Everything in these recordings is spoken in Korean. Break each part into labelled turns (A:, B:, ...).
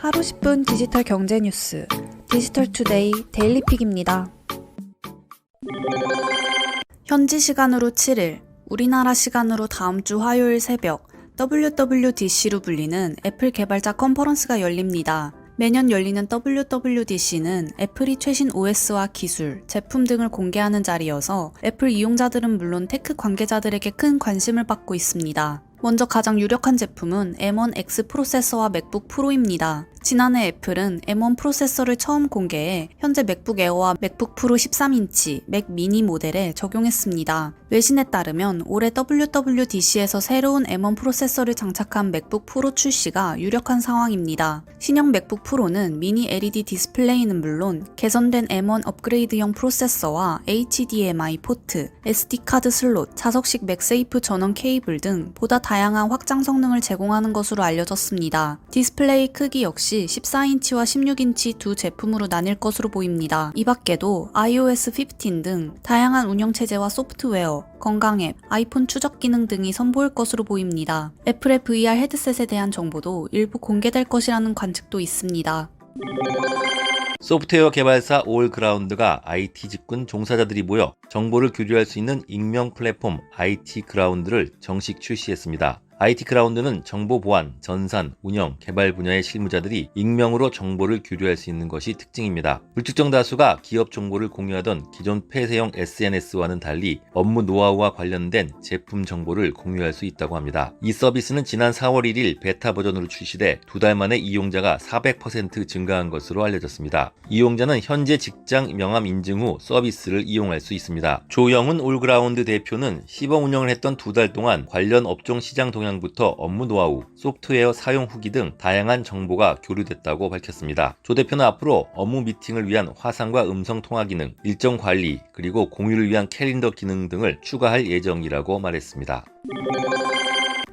A: 하루 10분 디지털 경제 뉴스 디지털 투데이 데일리픽입니다. 현지 시간으로 7일, 우리나라 시간으로 다음 주 화요일 새벽 WWDC로 불리는 애플 개발자 컨퍼런스가 열립니다. 매년 열리는 WWDC는 애플이 최신 OS와 기술, 제품 등을 공개하는 자리여서 애플 이용자들은 물론 테크 관계자들에게 큰 관심을 받고 있습니다. 먼저 가장 유력한 제품은 M1 X 프로세서와 맥북 프로입니다. 지난해 애플은 M1 프로세서를 처음 공개해 현재 맥북 에어와 맥북 프로 13인치, 맥 미니 모델에 적용했습니다. 외신에 따르면 올해 WWDC에서 새로운 M1 프로세서를 장착한 맥북 프로 출시가 유력한 상황입니다. 신형 맥북 프로는 미니 LED 디스플레이는 물론 개선된 M1 업그레이드형 프로세서와 HDMI 포트, SD카드 슬롯, 자석식 맥세이프 전원 케이블 등 보다 다양한 확장 성능을 제공하는 것으로 알려졌습니다. 디스플레이 크기 역시 14인치와 16인치 두 제품으로 나뉠 것으로 보입니다. 이 밖에도 iOS 15 등 다양한 운영체제와 소프트웨어, 건강 앱, 아이폰 추적 기능 등이 선보일 것으로 보입니다. 애플의 VR 헤드셋에 대한 정보도 일부 공개될 것이라는 관측도 있습니다.
B: 소프트웨어 개발사 올그라운드가 IT 직군 종사자들이 모여 정보를 교류할 수 있는 익명 플랫폼 IT 그라운드를 정식 출시했습니다. IT 크라운드는 정보 보안, 전산, 운영, 개발 분야의 실무자들이 익명으로 정보를 교류할 수 있는 것이 특징입니다. 불특정 다수가 기업 정보를 공유하던 기존 폐쇄형 SNS와는 달리 업무 노하우와 관련된 제품 정보를 공유할 수 있다고 합니다. 이 서비스는 지난 4월 1일 베타 버전으로 출시돼 두 달 만에 이용자가 400% 증가한 것으로 알려졌습니다. 이용자는 현재 직장 명함 인증 후 서비스를 이용할 수 있습니다. 조영훈 올그라운드 대표는 시범 운영을 했던 두 달 동안 관련 업종 시장 동향 부터 업무 노하우, 소프트웨어 사용 후기 등 다양한 정보가 교류됐다고 밝혔습니다. 조 대표는 앞으로 업무 미팅을 위한 화상과 음성 통화 기능, 일정 관리, 그리고 공유를 위한 캘린더 기능 등을 추가할 예정이라고 말했습니다.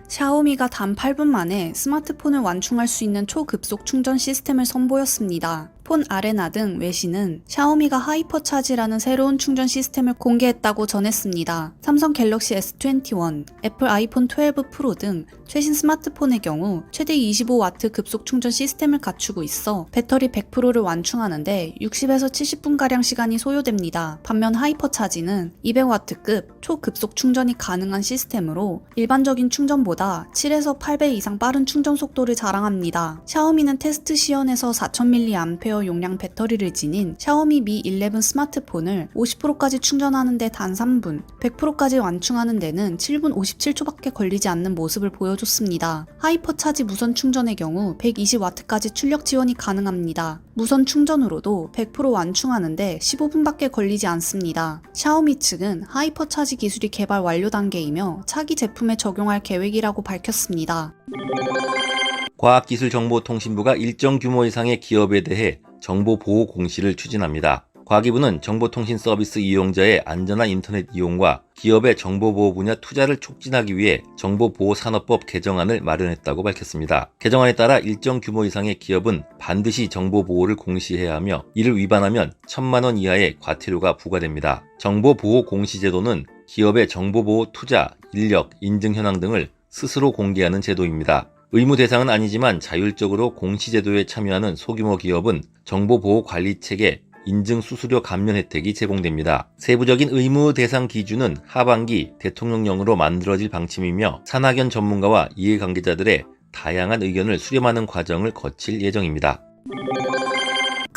A: 샤오미가 단 8분 만에 스마트폰을 완충할 수 있는 초급속 충전 시스템을 선보였습니다. 폰 아레나 등 외신은 샤오미가 하이퍼 차지라는 새로운 충전 시스템을 공개했다고 전했습니다. 삼성 갤럭시 S21, 애플 아이폰 12 프로 등 최신 스마트폰의 경우 최대 25W 급속 충전 시스템을 갖추고 있어 배터리 100%를 완충하는데 60에서 70분가량 시간이 소요됩니다. 반면 하이퍼 차지는 200W급 초급속 충전이 가능한 시스템으로 일반적인 충전보다 7에서 8배 이상 빠른 충전 속도를 자랑합니다. 샤오미는 테스트 시연에서 4000mAh 용량 배터리를 지닌 샤오미 미11 스마트폰을 50%까지 충전하는데 단 3분, 100%까지 완충하는 데는 7분 57초밖에 걸리지 않는 모습을 보여줬습니다. 하이퍼 차지 무선 충전의 경우 120W까지 출력 지원이 가능합니다. 무선 충전으로도 100% 완충하는데 15분밖에 걸리지 않습니다. 샤오미 측은 하이퍼 차지 기술이 개발 완료 단계이며 차기 제품에 적용할 계획이라고 밝혔습니다.
B: 과학기술정보통신부가 일정 규모 이상의 기업에 대해 정보 보호 공시를 추진합니다. 과기부는 정보통신 서비스 이용자의 안전한 인터넷 이용과 기업의 정보보호 분야 투자를 촉진하기 위해 정보보호산업법 개정안을 마련했다고 밝혔습니다. 개정안에 따라 일정 규모 이상의 기업은 반드시 정보보호를 공시해야 하며 이를 위반하면 천만 원 이하의 과태료가 부과됩니다. 정보보호 공시제도는 기업의 정보보호 투자, 인력, 인증 현황 등을 스스로 공개하는 제도입니다. 의무 대상은 아니지만 자율적으로 공시제도에 참여하는 소규모 기업은 정보보호관리체계 인증 수수료 감면 혜택이 제공됩니다. 세부적인 의무 대상 기준은 하반기 대통령령으로 만들어질 방침이며 산학연 전문가와 이해관계자들의 다양한 의견을 수렴하는 과정을 거칠 예정입니다.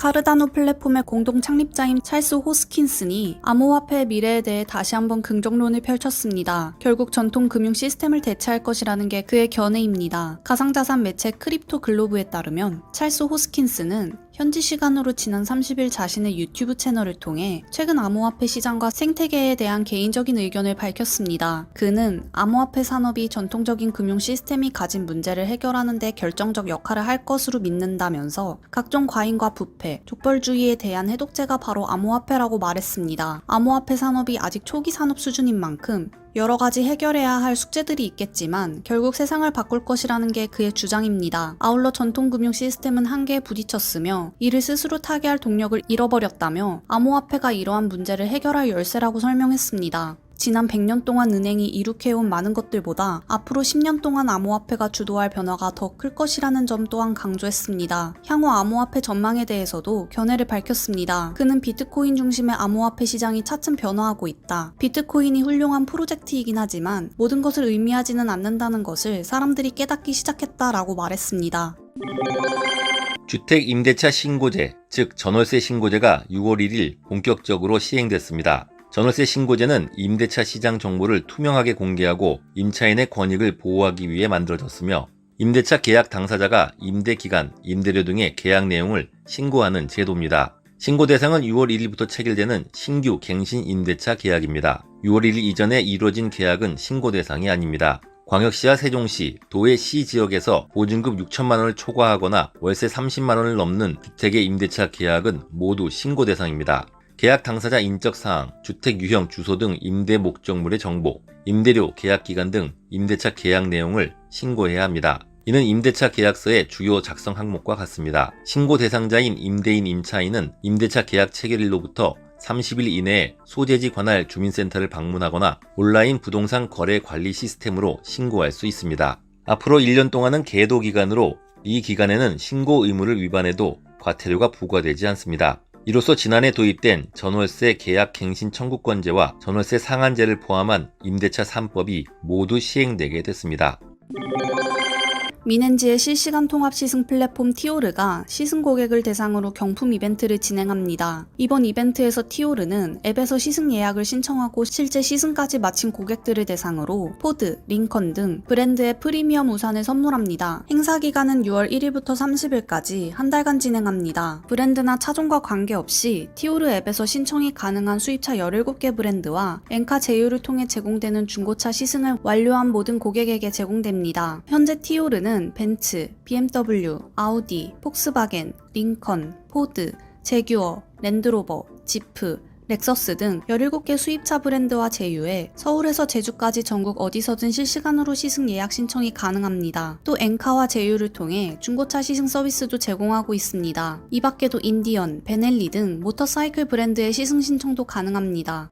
A: 카르다노 플랫폼의 공동 창립자인 찰스 호스킨슨이 암호화폐의 미래에 대해 다시 한번 긍정론을 펼쳤습니다. 결국 전통 금융 시스템을 대체할 것이라는 게 그의 견해입니다. 가상자산 매체 크립토 글로브에 따르면 찰스 호스킨슨은 현지 시간으로 지난 30일 자신의 유튜브 채널을 통해 최근 암호화폐 시장과 생태계에 대한 개인적인 의견을 밝혔습니다. 그는 암호화폐 산업이 전통적인 금융 시스템이 가진 문제를 해결하는 데 결정적 역할을 할 것으로 믿는다면서 각종 과잉과 부패, 족벌주의에 대한 해독제가 바로 암호화폐라고 말했습니다. 암호화폐 산업이 아직 초기 산업 수준인 만큼 여러 가지 해결해야 할 숙제들이 있겠지만 결국 세상을 바꿀 것이라는 게 그의 주장입니다. 아울러 전통 금융 시스템은 한계에 부딪혔으며 이를 스스로 타개할 동력을 잃어버렸다며 암호화폐가 이러한 문제를 해결할 열쇠라고 설명했습니다. 지난 100년 동안 은행이 이룩해온 많은 것들보다 앞으로 10년 동안 암호화폐가 주도할 변화가 더 클 것이라는 점 또한 강조했습니다. 향후 암호화폐 전망에 대해서도 견해를 밝혔습니다. 그는 비트코인 중심의 암호화폐 시장이 차츰 변화하고 있다. 비트코인이 훌륭한 프로젝트이긴 하지만 모든 것을 의미하지는 않는다는 것을 사람들이 깨닫기 시작했다라고 말했습니다.
B: 주택 임대차 신고제, 즉 전월세 신고제가 6월 1일 본격적으로 시행됐습니다. 전월세 신고제는 임대차 시장 정보를 투명하게 공개하고 임차인의 권익을 보호하기 위해 만들어졌으며 임대차 계약 당사자가 임대 기간, 임대료 등의 계약 내용을 신고하는 제도입니다. 신고 대상은 6월 1일부터 체결되는 신규 갱신 임대차 계약입니다. 6월 1일 이전에 이루어진 계약은 신고 대상이 아닙니다. 광역시와 세종시, 도의 시 지역에서 보증금 6천만 원을 초과하거나 월세 30만 원을 넘는 주택의 임대차 계약은 모두 신고 대상입니다. 계약 당사자 인적 사항, 주택 유형 주소 등 임대 목적물의 정보, 임대료, 계약 기간 등 임대차 계약 내용을 신고해야 합니다. 이는 임대차 계약서의 주요 작성 항목과 같습니다. 신고 대상자인 임대인 임차인은 임대차 계약 체결일로부터 30일 이내에 소재지 관할 주민센터를 방문하거나 온라인 부동산 거래 관리 시스템으로 신고할 수 있습니다. 앞으로 1년 동안은 계도 기간으로 이 기간에는 신고 의무를 위반해도 과태료가 부과되지 않습니다. 이로써 지난해 도입된 전월세 계약 갱신 청구권제와 전월세 상한제를 포함한 임대차 3법이 모두 시행되게 됐습니다.
A: 미넨지의 실시간 통합 시승 플랫폼 티오르가 시승 고객을 대상으로 경품 이벤트를 진행합니다. 이번 이벤트에서 티오르는 앱에서 시승 예약을 신청하고 실제 시승까지 마친 고객들을 대상으로 포드, 링컨 등 브랜드의 프리미엄 우산을 선물합니다. 행사 기간은 6월 1일부터 30일까지 한 달간 진행합니다. 브랜드나 차종과 관계없이 티오르 앱에서 신청이 가능한 수입차 17개 브랜드와 엔카 제휴를 통해 제공되는 중고차 시승을 완료한 모든 고객에게 제공됩니다. 현재 티오르는 벤츠, BMW, 아우디, 폭스바겐, 링컨, 포드, 제규어, 랜드로버, 지프, 렉서스 등 17개 수입차 브랜드와 제휴해 서울에서 제주까지 전국 어디서든 실시간으로 시승 예약 신청이 가능합니다. 또 엔카와 제휴를 통해 중고차 시승 서비스도 제공하고 있습니다. 이 밖에도 인디언, 베넬리 등 모터사이클 브랜드의 시승 신청도 가능합니다.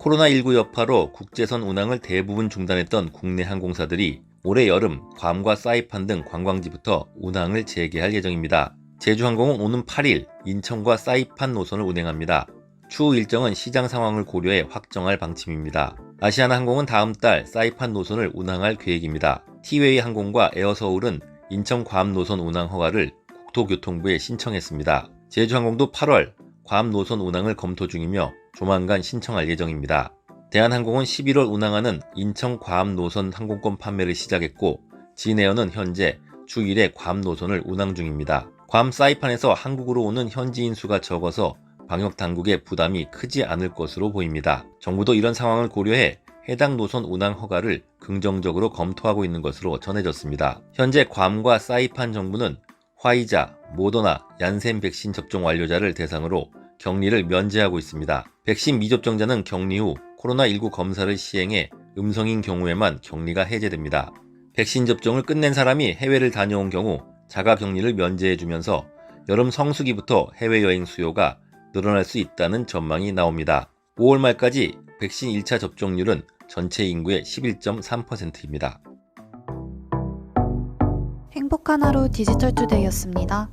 B: 코로나19 여파로 국제선 운항을 대부분 중단했던 국내 항공사들이 올해 여름 괌과 사이판 등 관광지부터 운항을 재개할 예정입니다. 제주항공은 오는 8일 인천과 사이판 노선을 운행합니다. 추후 일정은 시장 상황을 고려해 확정할 방침입니다. 아시아나 항공은 다음 달 사이판 노선을 운항할 계획입니다. 티웨이 항공과 에어서울은 인천 괌 노선 운항 허가를 국토교통부에 신청했습니다. 제주항공도 8월 괌 노선 운항을 검토 중이며 조만간 신청할 예정입니다. 대한항공은 11월 운항하는 인천 괌 노선 항공권 판매를 시작했고 진에어는 현재 주 1회 괌 노선을 운항 중입니다. 괌 사이판에서 한국으로 오는 현지인 수가 적어서 방역 당국의 부담이 크지 않을 것으로 보입니다. 정부도 이런 상황을 고려해 해당 노선 운항 허가를 긍정적으로 검토하고 있는 것으로 전해졌습니다. 현재 괌과 사이판 정부는 화이자, 모더나, 얀센 백신 접종 완료자를 대상으로 격리를 면제하고 있습니다. 백신 미접종자는 격리 후 코로나19 검사를 시행해 음성인 경우에만 격리가 해제됩니다. 백신 접종을 끝낸 사람이 해외를 다녀온 경우 자가 격리를 면제해주면서 여름 성수기부터 해외여행 수요가 늘어날 수 있다는 전망이 나옵니다. 5월 말까지 백신 1차 접종률은 전체 인구의 11.3%입니다.
C: 행복한 하루 디지털 투데이였습니다.